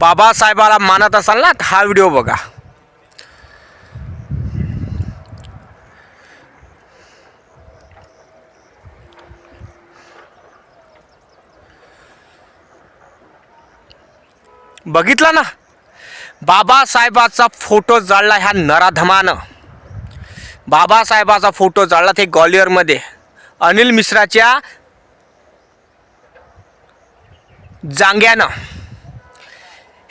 बाबासाहेबाला मानत असाल ना तर हा व्हिडिओ बघा. बघितला ना? बाबासाहेबाचा फोटो जाळला ह्या नराधमानं. बाबासाहेबाचा फोटो जाळला ते ग्वालियरमध्ये. अनिल मिश्राच्या जांग्यानं.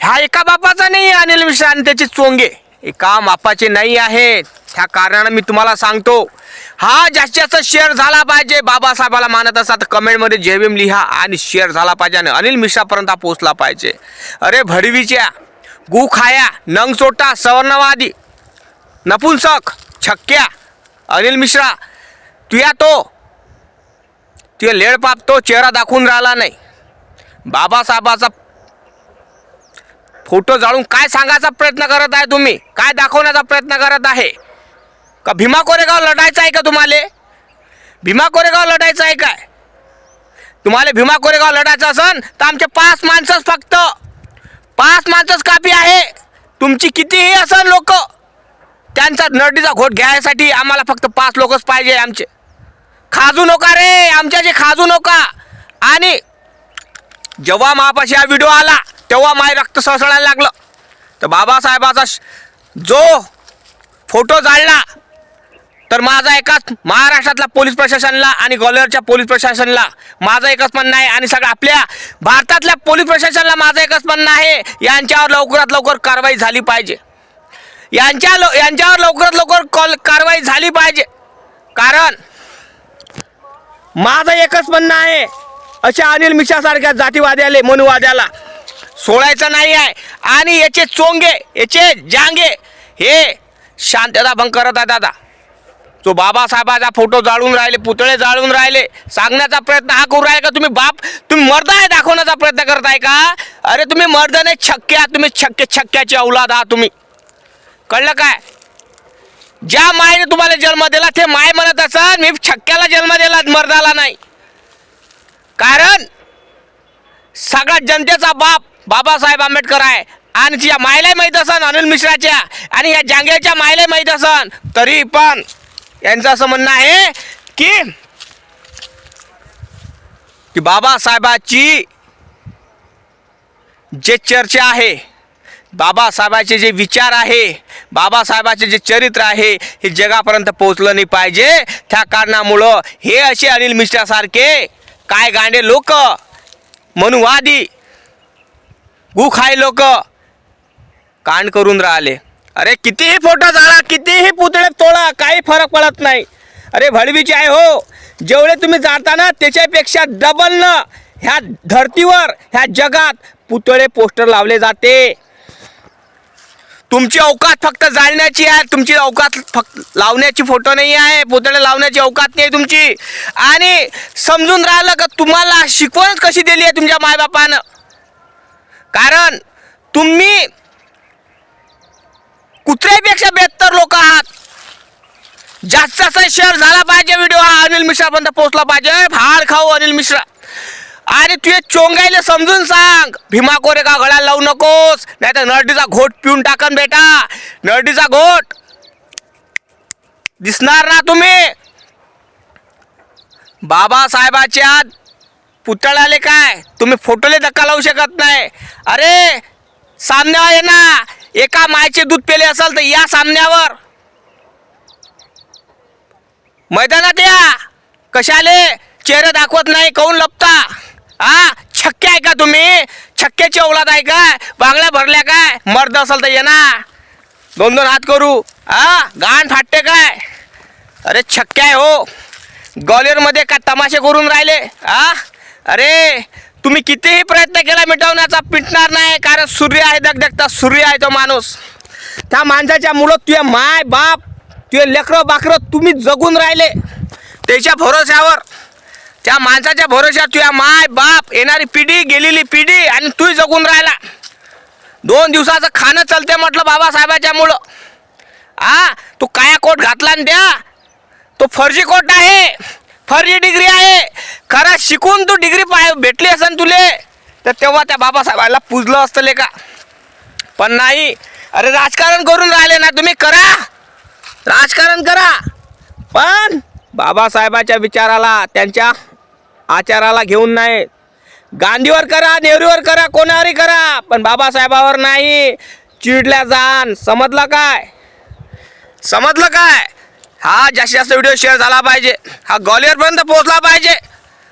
ह्या एका बापाचा नाही आहे अनिल मिश्रा आणि त्याचे चोंगे. एका मापाचे नाही आहेत. ह्या कारणानं मी तुम्हाला सांगतो. हा जास्तीत जास्त शेअर झाला पाहिजे. बाबासाहेबाला मानत असा तर कमेंटमध्ये जय भीम लिहा आणि शेअर झाला पाहिजे आणि अनिल मिश्रापर्यंत पोचला पाहिजे. अरे भडवीच्या गु खाया नंग सोटा सवर्णवादी नपुंसक छक्क्या अनिल मिश्रा तुया तो तुया लेड तो चेहरा दाखवून राहिला नाही. बाबासाहेबाचा फोटो जाळून काय सांगायचा प्रयत्न करत आहे तुम्ही? काय दाखवण्याचा प्रयत्न करत आहे? का भीमा कोरेगाव लढायचं आहे का तुम्हाला? भीमा कोरेगाव लढायचं आहे काय? तुम्हाला भीमा कोरेगाव लढायचं असन तर आमचे पाच माणसंच फक्त. पाच माणसंच कापी आहे. तुमची कितीही असन लोक त्यांचा नडीचा घोट घ्यायसाठी आम्हाला फक्त पाच लोकच पाहिजे आमचे. खाजू नका रे आमच्या जे खाजू नका. आणि जेव्हा महापाशी हा व्हिडिओ आला तेव्हा माय रक्त सळसळायला लागलं. तर बाबासाहेबाचा श- जो फोटो जाळला तर माझा एकाच महाराष्ट्रातल्या पोलीस प्रशासनाला आणि ग्वालियरच्या पोलीस प्रशासनाला माझं एकच म्हणणं आहे आणि सगळं आपल्या भारतातल्या पोलीस प्रशासनाला माझं एकच म्हणणं आहे यांच्यावर लवकरात लवकर कारवाई झाली पाहिजे. यांच्या लो यांच्यावर लवकरात लवकर कॉल कारवाई झाली पाहिजे. कारण माझं एकच म्हणणं आहे अशा अनिल मिश्रासारख्या जातीवाद्याले मनुवाद्याला सोडायचं नाही आहे. आणि याचे चोंगे याचे जांगे हे शांतता भंग करत आहे दादा. जो बाबासाहेबाचा फोटो जाळून राहिले पुतळे जाळून राहिले. सांगण्याचा प्रयत्न हा करू राहिले का तुम्ही? बाप तुम्ही मर्द आहे दाखवण्याचा प्रयत्न करताय का? अरे तुम्ही मर्द नाही छक्के आहात तुम्ही छक्के छक्क्याची औलाद आहात तुम्ही. कळलं काय? ज्या मायने तुम्हाला जन्म दिला ते माय म्हणत असत मी छक्क्याला जन्म दिला मर्दाला नाही. कारण सगळ्या जनतेचा बाप बाबासाहेब आंबेडकर आहे. आणि तिच्या मायला माहीत असन अनिल मिश्राच्या. आणि या जांगेच्या मायला माहीत असन. तरी पण यांचं असं म्हणणं आहे की की बाबासाहेबाची जे चर्चा आहे बाबासाहेबाचे जे विचार आहे बाबासाहेबाचे जे चरित्र आहे हे जगापर्यंत पोहोचलं नाही पाहिजे. त्या कारणामुळं हे असे अनिल मिश्रासारखे काय गांडे लोक मनुवादी गुखाय लोक. कांड करून राहिले. अरे कितीही फोटो झाला कितीही पुतळे तोडा काही फरक पडत नाही. अरे भडवीची आहे हो जेवढे तुम्ही जाताना त्याच्यापेक्षा डबल न ह्या धर्तीवर ह्या जगात पुतळे पोस्टर लावले जाते. तुमची अवकात फक्त जाळण्याची आहे तुमची अवकात फक्त लावण्याची फोटो नाही आहे पुतळे लावण्याची अवकात नाही तुमची. आणि समजून राहिलं का तुम्हाला शिकवणच कशी दिली आहे तुमच्या मायबापानं? कारण तुम्ही कुत्र्यापेक्षा बेहत्तर लोक आहात. जास्त जास्त शेअर झाला पाहिजे व्हिडिओ हा. अनिल मिश्रापर्यंत पोहोचला पाहिजे. फार खाऊ अनिल मिश्रा. आणि तुझे चोंगायला समजून सांग. भीमा कोरे का गळ्याला लावू नकोस. नाही तर नरडीचा घोट पिऊन टाकन बेटा. नरडीचा घोट. दिसणार ना तुम्ही? बाबासाहेबाच्या पुतळाले काय? तुम्ही फोटोले धक्का लावू शकत नाही. अरे सामन्यावर आहे ना. एका मायचे दूध पेले असेल तर या सामन्यावर. मैदानात या. कशाले? चेहरे दाखवत नाही काऊन लपता? हा? छक्के आहे का तुम्ही? छक्क्याची औलाद आहे काय बांगड्या भरल्या काय? मर्द असेल तर ये ना. दोन दोन हात करू. हा? गाण फाटते काय? अरे छक्के आहे हो. ग्वालियरमध्ये काय तमाशे करून राहिले? हा? अरे तुम्ही कितीही प्रयत्न केला मिटवण्याचा पिटणार नाही कारण सूर्य आहे दगदगता सूर्य आहे तो माणूस. त्या माणसाच्या मुलं तुझे माय बाप तुझे लेकरं बाकरं तुम्ही जगून राहिले. त्याच्या भरोश्यावर त्या माणसाच्या भरोश्यावर तुझ्या माय बाप येणारी पिढी गेलेली पिढी आणि तूही जगून राहिला. दोन दिवसाचं खाणं चलते म्हटलं बाबासाहेबाच्या मुलं आ तू काया कोट घातला आणि द्या तो फर्जी कोट आहे. फर्जी डिग्री आहे. खरं शिकून तू डिग्री पाय भेटली असेल तुले तर तेव्हा त्या बाबासाहेबाला पुजलं असतं ले का पण नाही अरे राजकारण करून राहिले ना तुम्ही करा. राजकारण करा. पण बाबासाहेबाच्या विचाराला त्यांच्या आचाराला घेऊन नाही. गांधीवर करा नेहरूवर करा कोणावरही करा पण बाबासाहेबावर नाही. चिडल्या जाण समजलं काय? समजलं काय? हा जास्तीत जास्त व्हिडिओ शेअर झाला पाहिजे. हा ग्वालियरपर्यंत पोहोचला पाहिजे.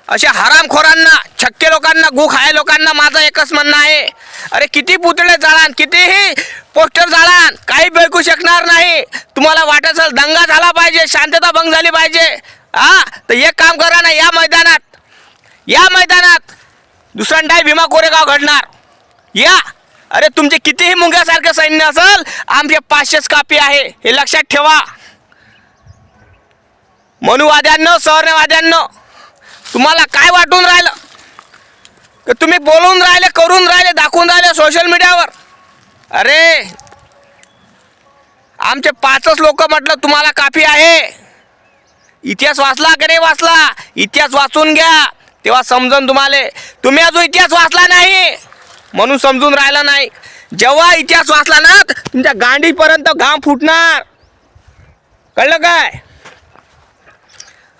अशा हरामखोरांना छक्के लोकांना गु खाय लोकांना माझं एकच म्हणणं आहे. अरे किती पुतळे जाळान कितीही पोस्टर जाळान काही बैकू शकणार नाही. तुम्हाला वाटत असेल दंगा झाला पाहिजे शांतता भंग झाली पाहिजे. हा तर एक काम करा ना या मैदानात या मैदानात दुसऱ्यांदाही भीमा कोरेगाव घडणार. या. अरे तुमचे कितीही मुंग्यासारखं सैन्य असेल आमचे पाचशेच कापी आहे. हे लक्षात ठेवा. मनुवाद्यांनो सहर्णवाद्यांनो तुम्हाला काय वाटून राहिलं? की तुम्ही बोलून राहिले करून राहिले दाखवून राहिले सोशल मीडियावर अरे आमचे पाचच लोक म्हटलं तुम्हाला काफी आहे. इतिहास वाचला की नाही वाचला? इतिहास वाचून घ्या. तेव्हा समजून तुम्हाला. तुम्ही अजून इतिहास वाचला नाही. म्हणून समजून राहिला नाही. जेव्हा इतिहास वाचला ना तुमच्या गांडीपर्यंत घाम फुटणार. कळलं काय?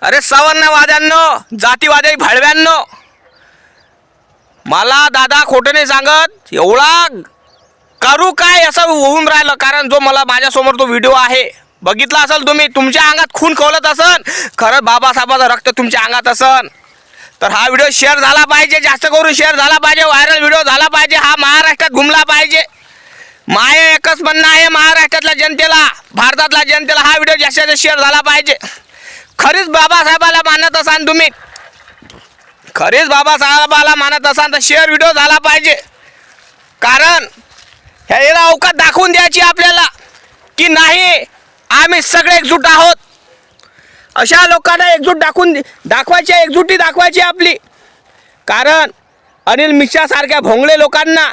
अरे सवर्णवाद्यांनो जातीवादी भाडव्यांनो मला दादा खोटं नाही सांगत एवढा करू काय असं होऊन राहिलं? कारण जो मला माझ्यासमोर तो व्हिडिओ आहे बघितला असेल तुम्ही तुमच्या अंगात खून खवलत असन खरंच बाबासाहेबाचं रक्त तुमच्या अंगात असन तर हा व्हिडिओ शेअर झाला पाहिजे जास्त करून शेअर झाला पाहिजे व्हायरल व्हिडिओ झाला पाहिजे हा महाराष्ट्रात घुमला पाहिजे. माय एकच म्हणणं आहे महाराष्ट्रातल्या जनतेला भारतातल्या जनतेला हा व्हिडिओ जास्तीत जास्त शेअर झाला पाहिजे. खरीच बाबासाहेबाला मानत असाल तुम्ही. खरीच बाबासाहेबाला मानत असाल तर शेअर व्हिडिओ झाला पाहिजे. कारण ह्याला अवकात दाखवून द्यायची आपल्याला की नाही आम्ही सगळे एकजूट आहोत. अशा लोकांना एकजूट दाखवून दाखवायची एकजुटी दाखवायची आपली. कारण अनिल मिश्रासारख्या भोंगळे लोकांना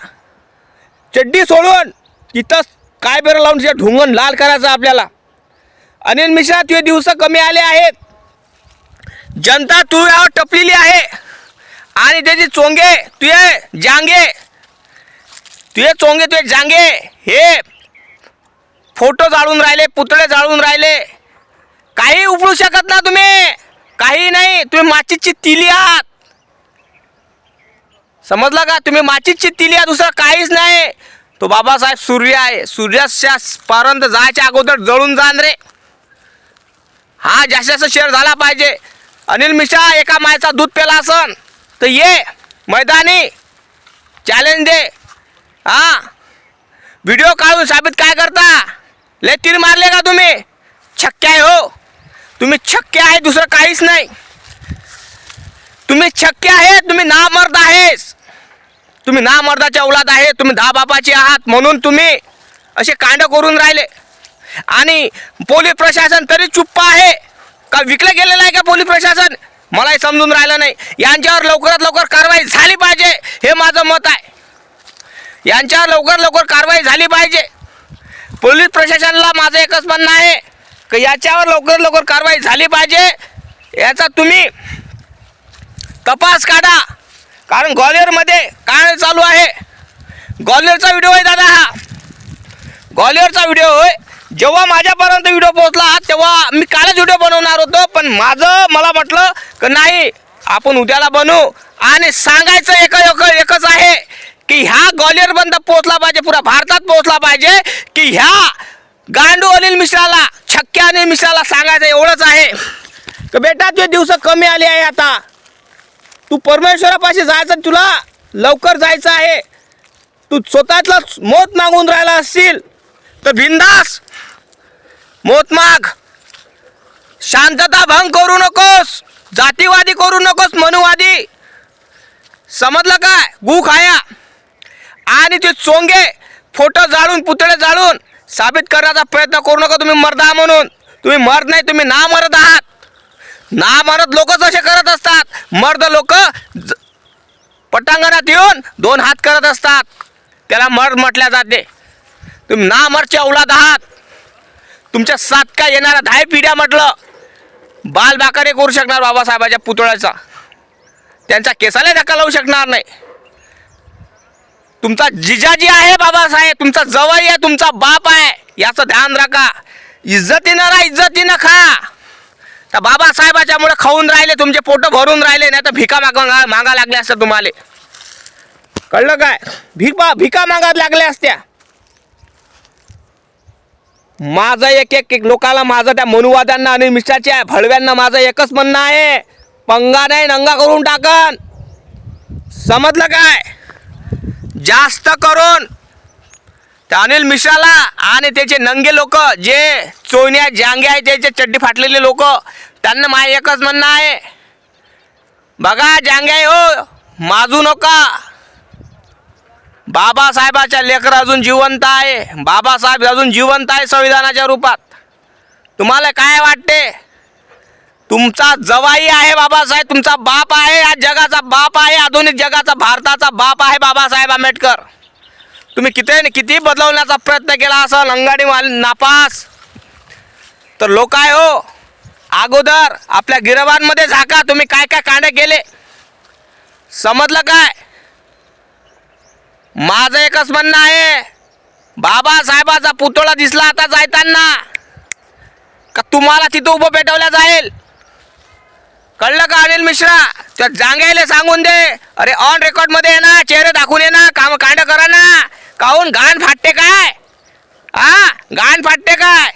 चड्डी सोडून इथंच काय बरं लावून तिच्या ढुंगण लाल करायचं आपल्याला. अनिल मिश्रा तुझे दिवस कमी आले आहेत. जनता तुझ्यावर टपलेली आहे. आणि त्याची चोंगे तुझे जांगे तुझे चोंगे तुझे जांगे हे फोटो जाळून राहिले पुतळे जाळून राहिले. काही उपडू शकत ना तुम्ही. काही नाही. तुम्ही माचीची तिली आहात. समजला का? तुम्ही माचीची तिली आहात दुसरं काहीच नाही. तो बाबासाहेब सूर्य आहे. सूर्याच्या पर्यंत जायच्या अगोदर जळून जाण रे. हा जास्त जास्त शेअर झाला पाहिजे. अनिल मिश्रा एका मायचा दूध पेला असन तर ये मैदानी चॅलेंज दे. हा? व्हिडिओ काढून साबित काय करता? ले तीर मारले का तुम्ही? छक्के आहे हो. तुम्ही छक्के आहे दुसरं काहीच नाही. तुम्ही छक्के आहे तुम्ही नामर्द आहेस. तुम्ही नामर्दाच्या औलाद आहे तुम्ही दहा बापाचे आहात म्हणून तुम्ही असे कांड करून राहिले. आणि पोलीस प्रशासन तरी चुप्प आहे. का विकलं गेलेलं आहे का पोलीस प्रशासन? मलाही समजून राहिलं नाही. यांच्यावर लवकरात लवकर कारवाई झाली पाहिजे हे माझं मत आहे. यांच्यावर लवकर लवकर कारवाई झाली पाहिजे. पोलीस प्रशासनाला माझं एकच म्हणणं आहे की याच्यावर लवकर लवकर कारवाई झाली पाहिजे. याचा तुम्ही तपास काढा. कारण ग्वालियरमध्ये काय चालू आहे? ग्वालियरचा व्हिडिओ आहे दादा हा. ग्वालियरचा व्हिडिओ होय. जेव्हा माझ्यापर्यंत व्हिडिओ पोहोचला तेव्हा मी कालच व्हिडिओ बनवणार होतो पण माझं मला म्हटलं की नाही आपण उद्याला बनवू आणि सांगायचं एक एक एकच आहे की ह्या ग्वालियरपर्यंत पोहोचला पाहिजे पुरा भारतात पोहोचला पाहिजे की ह्या गांडू अनिल मिश्राला छक्क्या अनिल मिश्राला सांगायचं एवढंच आहे. की बेटा तुझे दिवस कमी आले आहे आता. तू परमेश्वरापाशी जायचं तुला लवकर जायचं आहे. तू स्वतःतलं मोत मागून राहिला असशील. तर बिंदास मोत माग. शांतता भंग करू नकोस. जातीवादी करू नकोस मनुवादी. समजलं काय? गु खाया. आणि ते चोंगे फोटो जाळून पुतळे जाळून साबित करण्याचा प्रयत्न करू नका. तुम्ही मर्दा म्हणून. तुम्ही मर्द नाही तुम्ही ना मरत आहात. ना मरत लोकच असे करत असतात. मर्द लोक पटांगणात येऊन दोन हात करत असतात. त्याला मर्द म्हटल्या जाते. तुम्ही ना मरचे औलाद आहात. तुमच्या सात काय येणाऱ्या दहा पिढ्या म्हटलं बालबाकारे करू शकणार बाबासाहेबाच्या पुतळ्याचा. त्यांच्या केसाला धक्का लावू शकणार नाही. तुमचा जिजाजी आहे बाबासाहेब तुमचा जवळ आहे तुमचा बाप आहे. याचं ध्यान राखा. इज्जतीनं राहा इज्जतीनं खा. तर बाबासाहेबाच्यामुळे खाऊन राहिले तुमचे पोट भरून राहिले नाही तर भिका मागा मागा लागल्या असत्या तुम्हाला. कळलं काय? भिका भिका मागायला लागल्या असत्या. माझं एक एक एक लोकाला माझं त्या मनुवाद्यांना आणि मिश्राच्या भडव्यांना माझं एकच म्हणणं आहे. पंगा नाही नंगा करून टाकन. समजलं काय? जास्त करून त्या अनिल मिश्राला आणि त्याचे नंगे लोक जे चोन्या जांगे आहे त्याचे चड्डी फाटलेले लोक त्यांना माझं एकच म्हणणं आहे. बघा जांगे आहे हो. माजू नका. बाबासाहेबाच्या लेकर अजून जिवंत आहे. बाबासाहेब अजून जिवंत आहे संविधानाच्या रूपात. तुम्हाला काय वाटते? तुमचा जवाई आहे बाबासाहेब तुमचा बाप आहे या जगाचा बाप आहे आधुनिक जगाचा भारताचा बाप आहे बाबासाहेब आंबेडकर. तुम्ही किती किती बदलवण्याचा प्रयत्न केला असं अंगाडी नापास? तर लोक आहे हो अगोदर आपल्या गिरवांमध्ये झाका तुम्ही काय काय कांडे केले? समजलं काय? माझं एकच म्हणणं आहे. बाबासाहेबाचा पुतळा दिसला आता जायताना. का तुम्हाला तिथं उभं पेटवल्या जाईल? कळलं का अनिल मिश्रा? त्या जांगायला सांगून दे. अरे ऑन रेकॉर्डमध्ये ना चेहरे दाखवून ये ना काम कांड करा ना. काहून घाण फाटते काय? हा घाण फाटते काय?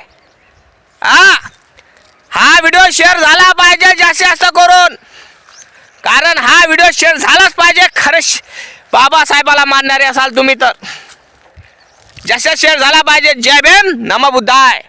हा हा व्हिडिओ शेअर झाला पाहिजे जास्तीत जास्त करून. कारण हा व्हिडिओ शेअर झालाच पाहिजे. खरंच बाबासाहेबाला मानणारे असाल तुम्ही तर. जसं शेअर झाला पाहिजे. जय भीम. नम बुद्धाय.